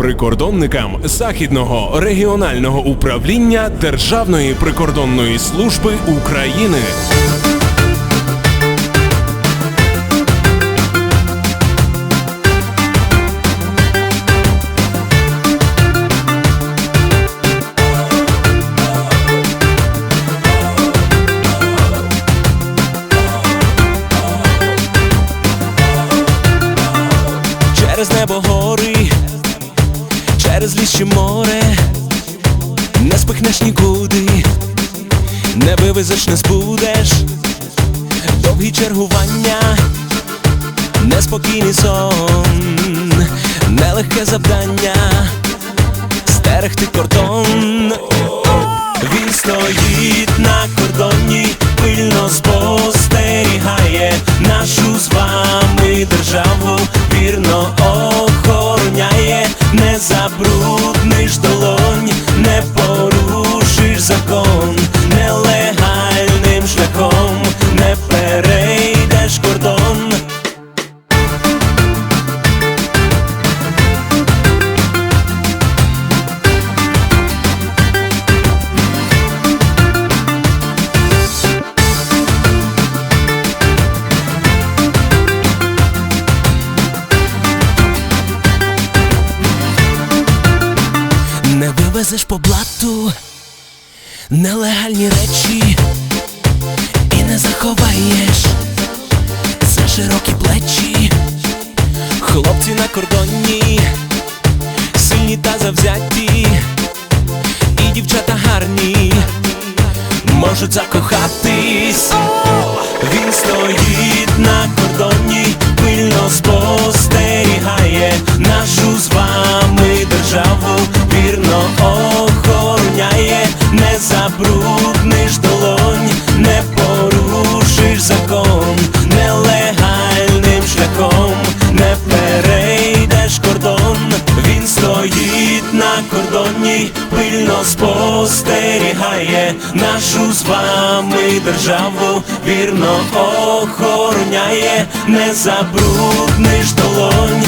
прикордонникам Західного регіонального управління Державної прикордонної служби України. Через небо гори, через море, не спихнеш нікуди, не вивезеш, не збудеш, довгі чергування, неспокійний сон, нелегке завдання, стерегти кордон. Він стоїть на кордоні, пильно спостерігає нашу з забрудниш долонь, Не вивезеш по блату нелегальні речі і не заховаєш за широкі плечі. Хлопці на кордоні, сильні та завзяті, і дівчата гарні можуть закохатись. Він стоїть на кордоні, пильно спостерігає нашу з забрудниш долонь, не порушиш закон, нелегальним шляхом не перейдеш кордон. Він стоїть на кордоні, пильно спостерігає нашу з вами державу, вірно охороняє, не забрудниш долонь,